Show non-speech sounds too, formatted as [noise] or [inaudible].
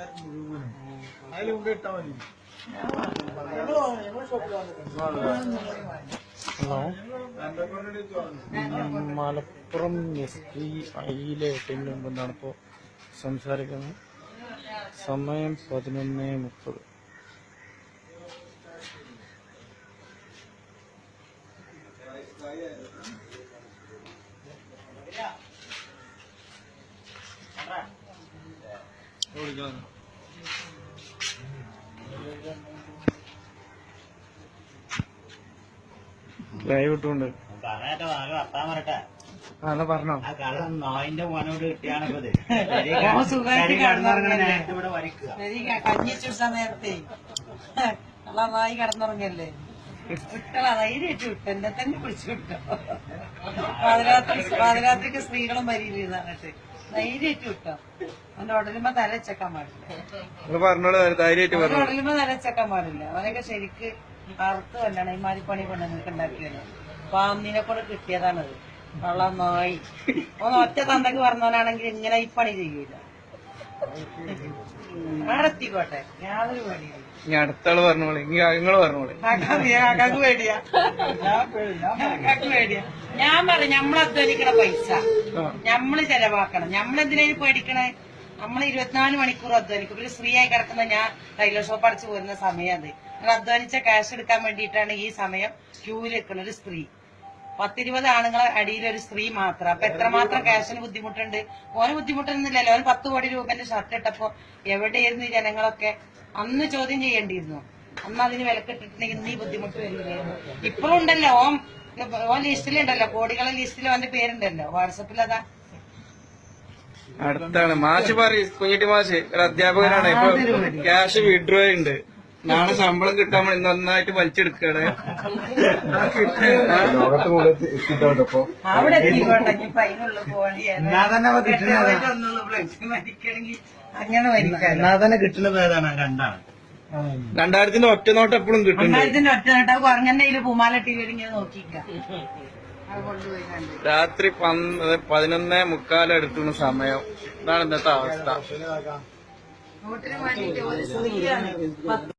ആൾക്കാർ മുഴുവനും. അതിൽ കൊണ്ട് ഇട്ടാ മതി. ഹലോ. മലപ്പുറം എസ് പി ഐയിലെ ടീമിന് മുമ്പിലാണ് ഇപ്പോൾ സംസാരിക്കുന്നത്? സമയം പതിനൊന്ന് മുപ്പത്. ലൈവ് ഇട്ടുകൊണ്ട് പറഞ്ഞോ. നായിന്റെ മോനോട്. [laughs] നേരത്തെ കിടന്നുറങ്ങല്ലേ? വിട്ടളാ ധൈര്യമായിട്ട് വിട്ടു എന്നെ തന്നെ പിടിച്ചു വിട്ടോ. പാതിരാത്രി പാതിരാത്രിക്ക് സ്ത്രീകളും വരിയില്ലെന്ന് പറഞ്ഞിട്ട്. ധൈര്യമായിട്ട് വിട്ടോ. അവന്റെ ഉടലുമ്പോ തല വെച്ചേക്കാൻ പാടില്ല. നിങ്ങൾ പറഞ്ഞോളൂ ധൈര്യമായിട്ട് അവന്റെ പറഞ്ഞു ഉടലുമ്പോ തല വെച്ചേക്കാൻ പാടില്ല. അവനൊക്കെ ശരിക്ക് അറുത്ത് കൊല്ലണം ഈ മാതിരിപ്പണി കൊണ്ടുവന്നിട്ട് ഉണ്ടാക്കിയത് പാമ്പിനെ കൂടെ കിട്ടിയതാണത്. വള്ള നായി ഒന്ന് ഒറ്റ തന്തക്ക് പറഞ്ഞവനാണെങ്കിൽ ഇങ്ങനെ ഈ പണി ചെയ്യൂല. നടത്തിക്കോട്ടെ യാതൊരു പേടിയില്ല. ഇനി അടുത്താൾ പറഞ്ഞോളി. ഇനി നിങ്ങൾ പറഞ്ഞോളി. കാക്കാക്ക് പേടിയാ കാക്കാക്ക് പേടിയാ ഞാൻ പറഞ്ഞു നമ്മൾ അധ്വാനിക്കണ പൈസ. നമ്മൾ ഞമ്മൾ ചെലവാക്കണം. ഞമ്മളെന്തിനു പേടിക്കണേ? നമ്മൾ ഇരുപത്തിനാല് മണിക്കൂർ അധ്വാനിക്കും. ഒരു സ്ത്രീ ആയി കിടക്കുന്ന ഞാൻ ടൈലർ ഷോപ്പ് അടച്ചു പോരുന്ന സമയം അത്. അധ്വാനിച്ച ക്യാഷ് എടുക്കാൻ വേണ്ടിയിട്ടാണ് ഈ സമയം ക്യൂവിൽ നിൽക്കുന്ന ഒരു സ്ത്രീ. പത്തിരുപത് ആണുങ്ങളെ അടിയിൽ ഒരു സ്ത്രീ മാത്രം. അപ്പൊ എത്രമാത്രം ക്യാഷിന് ബുദ്ധിമുട്ടുണ്ട്? ഓന് ബുദ്ധിമുട്ടൊന്നുമില്ലല്ലോ. ഓന് പത്ത് കോടി രൂപന്റെ ഷർട്ട് ഇട്ടപ്പോ എവിടെയായിരുന്നു ഈ ജനങ്ങളൊക്കെ? അന്ന് ചോദ്യം ചെയ്യേണ്ടിയിരുന്നു. അന്ന് അതിന് വിലക്കിട്ടിട്ടുണ്ടെങ്കിൽ ഇന്ന് ഈ ബുദ്ധിമുട്ട് വരില്ലായിരുന്നു ഇപ്പോഴും ഉണ്ടല്ലോ. ഓൻ ഓൻ ലിസ്റ്റിലുണ്ടല്ലോ. കോടികളെ ലിസ്റ്റിൽ ഓന്റെ പേരുണ്ടല്ലോ. വാട്സപ്പിൽ അതാ. അടുത്താണ്. മാഷ് പറയും കുഞ്ഞിട്ടി മാഷ്. ഒരു അധ്യാപകനാണ്. ഇപ്പൊ ക്യാഷ് വിഡ്രോ ഉണ്ട്. നാളെ ശമ്പളം കിട്ടാൻ വേണ്ടി നന്നായിട്ട് വലിച്ചെടുക്കണേ അവിടെ എത്തിക്കോട്ടെ ഇനിയിപ്പൊ അതിനുള്ളിൽ പോകണേ എന്നാ തന്നെ കിട്ടുന്നത്. മരിക്കണമെങ്കിൽ അങ്ങനെ മരിക്കാലോ. എന്നാ തന്നെ കിട്ടുന്നത് ഏതാണ്? രണ്ടാണ്. രണ്ടായിരത്തിന്റെ ഒറ്റ നോട്ട് എപ്പോഴും കിട്ടുന്നുണ്ട്. രണ്ടായിരത്തിന്റെ ഒറ്റ നട്ടാ കയ്യിൽ പൂമാല ടി വി ഇങ്ങനെ നോക്കിക്ക അത് കൊണ്ടുപോയി കണ്ട് രാത്രി പന്ത് പതിനൊന്നേ മുക്കാലും എടുക്കുന്ന സമയം. ഇതാണ് ഇന്നത്തെ അവസ്ഥ. നോട്ടിന് വേണ്ടിട്ട് ഒരു പത്ത്